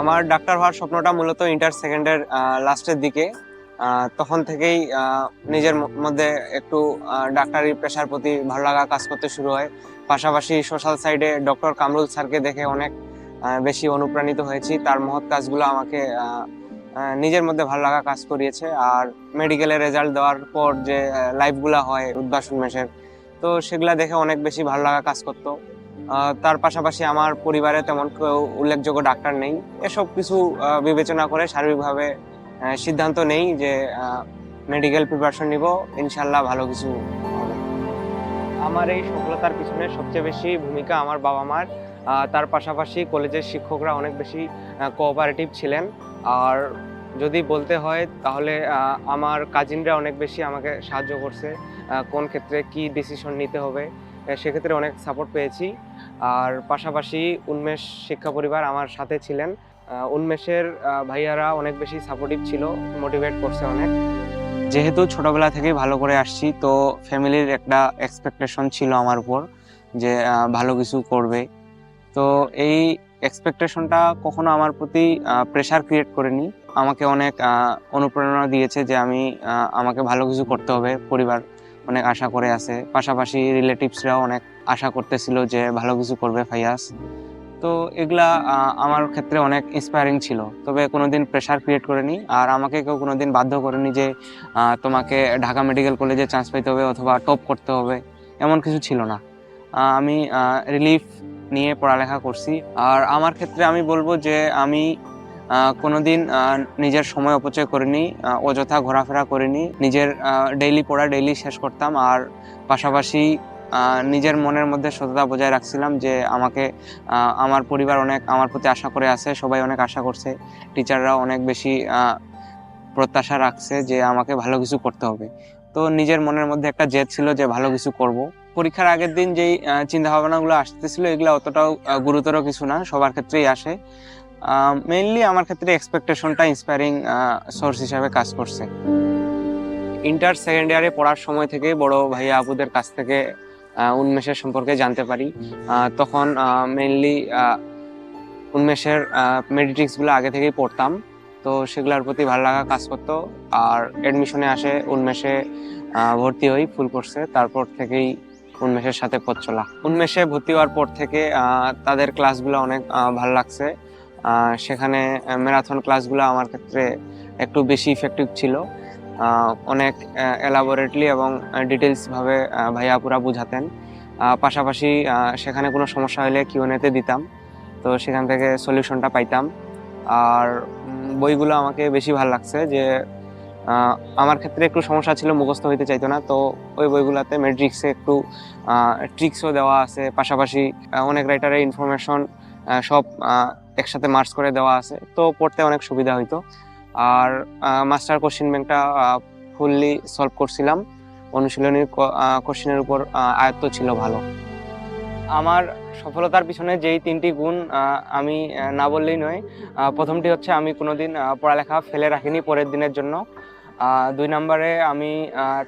আমার ডাক্তার হওয়ার স্বপ্নটা মূলত ইন্টার সেকেন্ডের লাস্টের দিকে। তখন থেকেই নিজের মধ্যে একটু ডাক্তারি পেশার প্রতি ভালো লাগা কাজ করতে শুরু হয়। পাশাপাশি সোশ্যাল সাইডে ডক্টর কামরুল স্যারকে দেখে অনেক বেশি অনুপ্রাণিত হয়েছি। তার মহৎ কাজগুলো আমাকে নিজের মধ্যে ভালো লাগা কাজ করিয়েছে। আর মেডিকেলের রেজাল্ট দেওয়ার পর যে লাইফগুলো হয় উদ্ভাসন মেশের, তো সেগুলা দেখে অনেক বেশি ভালো লাগা কাজ করতো। তার পাশাপাশি আমার পরিবারে তেমন কেউ উল্লেখযোগ্য ডাক্তার নেই। এসব কিছু বিবেচনা করে সার্বিকভাবে সিদ্ধান্ত নেই যে মেডিকেল প্রিপারেশন নিব। ইনশাল্লাহ ভালো কিছু আমার এই সফলতার পিছনে সবচেয়ে বেশি ভূমিকা আমার বাবা মার। তার পাশাপাশি কলেজের শিক্ষকরা অনেক বেশি কোঅপারেটিভ ছিলেন। আর যদি বলতে হয়, তাহলে আমার কাজিনরা অনেক বেশি আমাকে সাহায্য করছে কোন ক্ষেত্রে কি ডিসিশন নিতে হবে। সেক্ষেত্রে অনেক সাপোর্ট পেয়েছি। আর পাশাপাশি উন্মেষ শিক্ষা পরিবার আমার সাথে ছিলেন। উন্মেষের ভাইয়ারা অনেক বেশি সাপোর্টিভ ছিল মোটিভেট করছে অনেক। যেহেতু ছোটবেলা থেকেই ভালো করে আসছি, তো ফ্যামিলির একটা এক্সপেকটেশন ছিল আমার উপর যে ভালো কিছু করবে। তো এই এক্সপেকটেশনটা কখনো আমার প্রতি প্রেশার ক্রিয়েট করেনি। আমাকে অনেক অনুপ্রেরণা দিয়েছে যে আমি আমাকে ভালো কিছু করতে হবে পরিবার অনেক আশা করে আছে। পাশাপাশি রিলেটিভসরাও অনেক আশা করতেছিল যে ভালো কিছু করবে ফাইয়াস তো এগুলা আমার ক্ষেত্রে অনেক ইন্সপায়ারিং ছিল। তবে কোনোদিন প্রেশার ক্রিয়েট করেনি। আর আমাকে কেউ কোনোদিন বাধ্য করেনি যে তোমাকে ঢাকা মেডিকেল কলেজে চান্স পাইতে হবে অথবা টপ করতে হবে। এমন কিছু ছিল না। আমি রিলিফ নিয়ে পড়ালেখা করছি। আর আমার ক্ষেত্রে আমি বলব যে, আমি আহ, কোনোদিন নিজের সময় অপচয় করিনি অযথা ঘোরাফেরা করিনি নিজের ডেইলি পড়া ডেইলি শেষ করতাম আর পাশাপাশি নিজের মনের মধ্যে সততা বজায় রাখছিলাম যে আমাকে আমার পরিবার অনেক আমার প্রতি আশা করে আছে সবাই অনেক আশা করছে টিচাররা অনেক বেশি প্রত্যাশা রাখছে যে আমাকে ভালো কিছু করতে হবে। তো নিজের মনের মধ্যে একটা জেদ ছিল যে ভালো কিছু করব। পরীক্ষার আগের দিন যেই চিন্তা ভাবনাগুলো আসতেছিল এগুলো অতটাও গুরুতর কিছু না সবার ক্ষেত্রেই আসে। মেইনলি আমার ক্ষেত্রে এক্সপেকটেশনটা ইন্সপায়ারিং সোর্স হিসাবে কাজ করছে। ইন্টার সেকেন্ড ইয়ারে পড়ার সময় থেকে বড় ভাইয়া আপুদের কাছ থেকে উন্মেষের সম্পর্কে জানতে পারি। তখন মেইনলি উন্মেষের মেডিটিক্সগুলো আগে থেকেই পড়তাম। তো সেগুলোর প্রতি ভালো লাগা কাজ করতো। আর অ্যাডমিশনে আসে, উন্মেষে ভর্তি হই ফুল কোর্সে তারপর থেকেই উন্মেষের সাথে পথ চলা। উন্মেষে ভর্তি হওয়ার পর থেকে তাদের ক্লাসগুলো অনেক ভালো লাগছে। সেখানে ম্যারাথন ক্লাসগুলো আমার ক্ষেত্রে একটু বেশি ইফেক্টিভ ছিল। অনেক এলাবোরেটলি এবং ডিটেলসভাবে ভাইয়া আপুরা বুঝাতেন। পাশাপাশি সেখানে কোনো সমস্যা হলে কিউএনএতে দিতাম। তো সেখান থেকে সলিউশনটা পাইতাম। আর বইগুলো আমাকে বেশি ভালো লাগছে যে আমার ক্ষেত্রে একটু সমস্যা ছিল, মুখস্থ হইতে চাইতো না। তো ওই বইগুলোতে ম্যাট্রিক্সে একটু ট্রিক্সও দেওয়া আছে। পাশাপাশি অনেক রাইটারের ইনফরমেশন সব একসাথে মার্চ করে দেওয়া আছে, তো পড়তে অনেক সুবিধা হইতো। আর মাস্টার কোশ্চিন ব্যাংকটা ফুললি সলভ করছিলাম। অনুশীলনী কোশ্চিনের উপর আয়ত্ত ছিল ভালো। আমার সফলতার পিছনে যেই তিনটি গুণ আমি না বললেই নয় প্রথমটি হচ্ছে আমি কোনোদিন পড়ালেখা ফেলে রাখিনি পরের দিনের জন্য। দুই নম্বরে আমি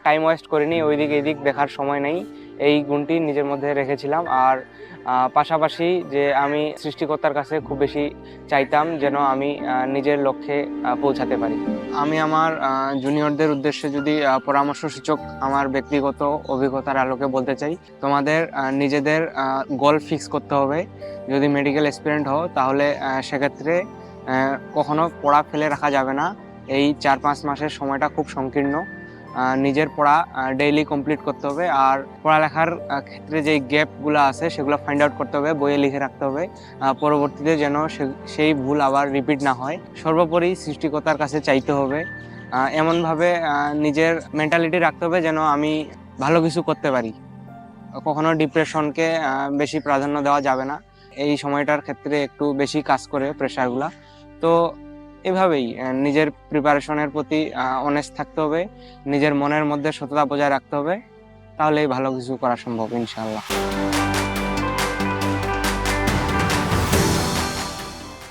টাইম ওয়েস্ট করিনি ওই দিক এই দিক দেখার সময় নেই। এই গুণটি নিজের মধ্যে রেখেছিলাম। আর পাশাপাশি যে আমি সৃষ্টিকর্তার কাছে খুব বেশি চাইতাম যেন আমি নিজের লক্ষ্যে পৌঁছাতে পারি। আমি আমার জুনিয়রদের উদ্দেশ্যে যদি পরামর্শ সূচক আমার ব্যক্তিগত অভিজ্ঞতার আলোকে বলতে চাই, তোমাদের নিজেদের গোল ফিক্স করতে হবে। যদি মেডিকেল এক্সপিরিয়েন্ট হও, তাহলে সেক্ষেত্রে কখনো পড়া ফেলে রাখা যাবে না। এই চার পাঁচ মাসের সময়টা খুব সংকীর্ণ। নিজের পড়া ডেইলি কমপ্লিট করতে হবে। আর পড়ালেখার ক্ষেত্রে যে গ্যাপগুলো আছে, সেগুলো ফাইন্ড আউট করতে হবে, বইয়ে লিখে রাখতে হবে। পরবর্তীতে যেন সেই ভুল আবার রিপিট না হয়। সর্বোপরি সৃষ্টিকর্তার কাছে চাইতে হবে। এমনভাবে নিজের মেন্টালিটি রাখতে হবে যেন আমি ভালো কিছু করতে পারি। কখনো ডিপ্রেশনকে বেশি প্রাধান্য দেওয়া যাবে না। এই সময়টার ক্ষেত্রে একটু বেশি কাজ করে প্রেশারগুলা তো এভাবেই নিজের প্রিপারেশনের প্রতি অনেস্ট থাকতে হবে, নিজের মনের মধ্যে সততা বজায় রাখতে হবে, তাহলেই ভালো কিছু করা সম্ভব ইনশাল্লাহ